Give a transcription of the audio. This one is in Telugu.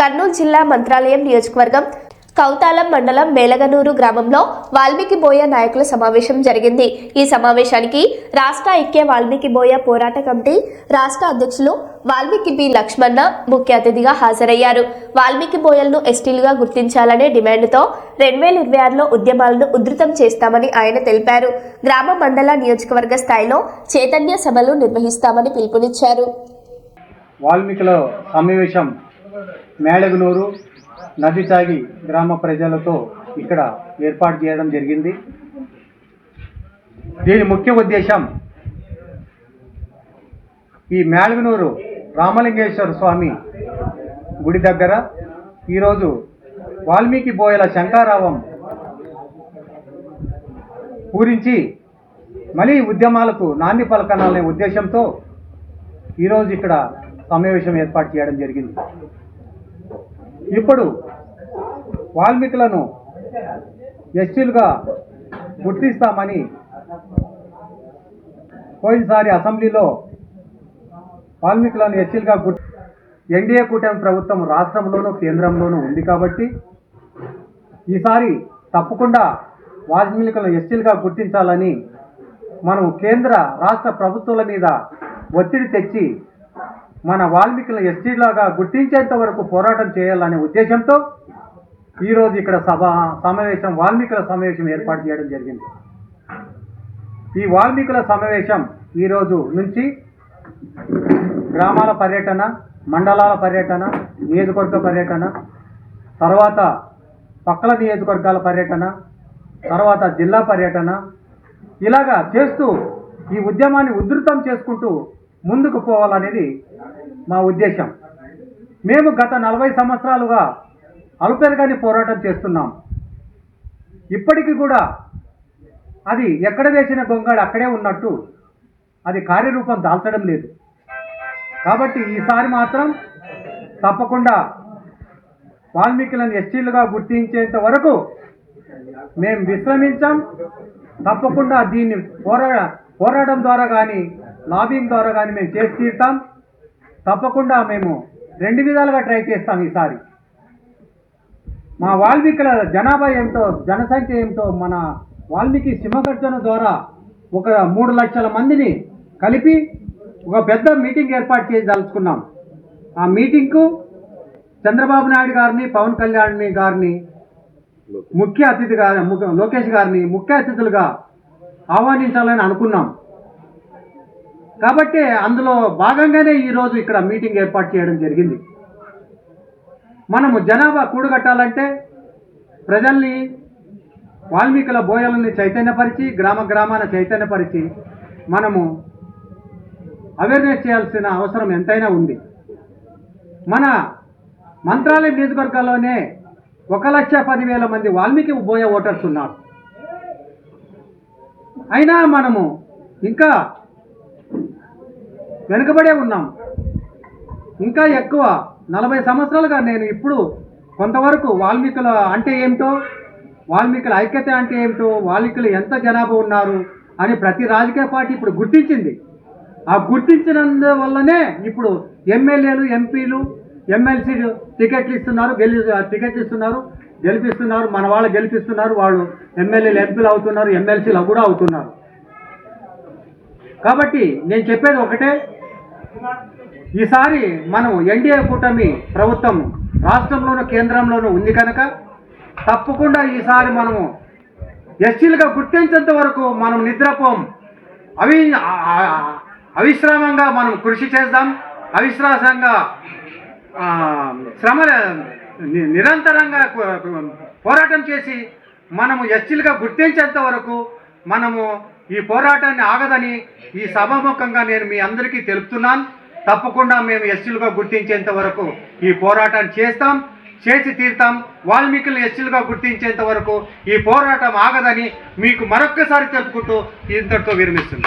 కర్నూలు జిల్లా మంత్రాలయం నియోజకవర్గం కౌతాలం మండలం మేలగనూరు గ్రామంలో వాల్మీకి బోయ నాయకుల సమావేశం జరిగింది. ఈ సమావేశానికి రాష్ట్ర ఐక్య వాల్మీకి బోయ పోరాట కమిటీ రాష్ట్ర అధ్యక్షులు వాల్మీకి బి లక్ష్మణ ముఖ్య అతిథిగా హాజరయ్యారు. వాల్మీకి బోయలను ఎస్టీలుగా గుర్తించాలనే డిమాండ్తో రెండు వేల ఇరవై ఆరులో ఉద్యమాలను ఉధృతం చేస్తామని ఆయన తెలిపారు. గ్రామ మండల నియోజకవర్గ స్థాయిలో చైతన్య సభలు నిర్వహిస్తామని పిలుపునిచ్చారు. వాల్మీకిలో సమావేశం మేళగునూరు నదితాగి గ్రామ ప్రజలతో ఇక్కడ ఏర్పాటు చేయడం జరిగింది. దీని ముఖ్య ఉద్దేశం ఈ మేళగనూరు రామలింగేశ్వర స్వామి గుడి దగ్గర ఈరోజు వాల్మీకి బోయల శంకారావం పూరించి మళ్ళీ ఉద్యమాలకు నాంది పలకనాలనే ఉద్దేశంతో ఈరోజు ఇక్కడ సమావేశం ఏర్పాటు చేయడం జరిగింది. ఇప్పుడు వాల్మీకులను ఎస్టీలుగా గుర్తిస్తామని పోయినసారి అసెంబ్లీలో వాల్మీకులను ఎస్టీలుగా గుర్తి ఎన్డీఏ కూటమి ప్రభుత్వం రాష్ట్రంలోనూ కేంద్రంలోనూ ఉంది కాబట్టి ఈసారి తప్పకుండా వాల్మీకులను ఎస్టీలుగా గుర్తించాలని మనం కేంద్ర రాష్ట్ర ప్రభుత్వాల మీద ఒత్తిడి తెచ్చి మన వాల్మీకులను ఎస్టీలాగా గుర్తించేంత వరకు పోరాటం చేయాలనే ఉద్దేశంతో ఈరోజు ఇక్కడ సభ సమావేశం వాల్మీకుల సమావేశం ఏర్పాటు చేయడం జరిగింది. ఈ వాల్మీకుల సమావేశం ఈరోజు నుంచి గ్రామాల పర్యటన మండలాల పర్యటన నియోజకవర్గ పర్యటన తర్వాత పక్కల నియోజకవర్గాల పర్యటన తర్వాత జిల్లా పర్యటన ఇలాగా చేస్తూ ఈ ఉద్యమాన్ని ఉధృతం చేసుకుంటూ ముందుకు పోవాలనేది మా ఉద్దేశం. మేము గత నలభై సంవత్సరాలుగా అలుపెరగాని పోరాటం చేస్తున్నాం. ఇప్పటికీ కూడా అది ఎక్కడ వేసిన గొంగాడు అక్కడే ఉన్నట్టు అది కార్యరూపం దాల్చడం లేదు. కాబట్టి ఈసారి మాత్రం తప్పకుండా వాల్మీకులను ఎస్టీలుగా గుర్తించేంత వరకు మేము విశ్రమించాం. తప్పకుండా దీన్ని పోరా పోరాటం ద్వారా కానీ లాబింగ్ ద్వారా కానీ మేము చేసి తీరుతాం. తప్పకుండా మేము రెండు విధాలుగా ట్రై చేస్తాం ఈసారి. మా వాల్మీకుల జనాభా ఏమిటో జనసంఖ్య ఏమిటో మన వాల్మీకి సింహగర్జన ద్వారా ఒక మూడు లక్షల మందిని కలిపి ఒక పెద్ద మీటింగ్ ఏర్పాటు చేయదలుచుకున్నాం. ఆ మీటింగ్కు చంద్రబాబు నాయుడు గారిని పవన్ కళ్యాణ్ గారిని ముఖ్య అతిథి గారి లోకేష్ గారిని ముఖ్య అతిథులుగా ఆహ్వానించాలని అనుకున్నాం. కాబట్టి అందులో భాగంగానే ఈరోజు ఇక్కడ మీటింగ్ ఏర్పాటు చేయడం జరిగింది. మనము జనాభా కూడగట్టాలంటే ప్రజల్ని వాల్మీకుల బోయలని చైతన్యపరిచి గ్రామ గ్రామాన చైతన్యపరిచి మనము అవేర్నెస్ చేయాల్సిన అవసరం ఎంతైనా ఉంది. మన మంత్రాలయం నియోజకవర్గాల్లోనే ఒక లక్ష పదివేల మంది వాల్మీకి బోయ ఓటర్స్ ఉన్నారు. అయినా మనము ఇంకా వెనుకబడే ఉన్నాం. ఇంకా ఎక్కువ నలభై సంవత్సరాలుగా నేను ఇప్పుడు కొంతవరకు వాల్మీకుల అంటే ఏమిటో వాల్మీకుల ఐక్యత అంటే ఏమిటో వాల్మీకులు ఎంత జనాభా ఉన్నారు అని ప్రతి రాజకీయ పార్టీ ఇప్పుడు గుర్తించింది. ఆ గుర్తించినందు వల్లనే ఇప్పుడు ఎమ్మెల్యేలు ఎంపీలు ఎమ్మెల్సీ టికెట్లు ఇస్తున్నారు గెలి టికెట్లు ఇస్తున్నారు గెలిపిస్తున్నారు మన వాళ్ళు గెలిపిస్తున్నారు వాళ్ళు ఎమ్మెల్యేలు ఎంపీలు అవుతున్నారు ఎమ్మెల్సీలు కూడా అవుతున్నారు. కాబట్టి నేను చెప్పేది ఒకటే ఈసారి మనం ఎన్డీఏ కూటమి ప్రభుత్వం రాష్ట్రంలోను కేంద్రంలోనూ ఉంది కనుక తప్పకుండా ఈసారి మనము ఎస్టీలుగా గుర్తించేంత వరకు మనం నిద్రపోం. అవి అవిశ్రామంగా మనం కృషి చేద్దాం. అవిశ్వాసంగా శ్రమ ని- నిరంతరంగా పోరాటం చేసి మనము ఎస్టీలుగా గుర్తించేంత వరకు మనము ఈ పోరాటాన్ని ఆగదని ఈ సభాముఖంగా నేను మీ అందరికీ తెలుపుతున్నాను. తప్పకుండా మేము ఎస్టీలుగా గుర్తించేంత వరకు ఈ పోరాటాన్ని చేస్తాం చేసి తీరుతాం. వాల్మీకులను ఎస్టీలుగా గుర్తించేంత వరకు ఈ పోరాటం ఆగదని మీకు మరొక్కసారి తెలుపుకుంటూ ఇంతటితో విరమిస్తుంది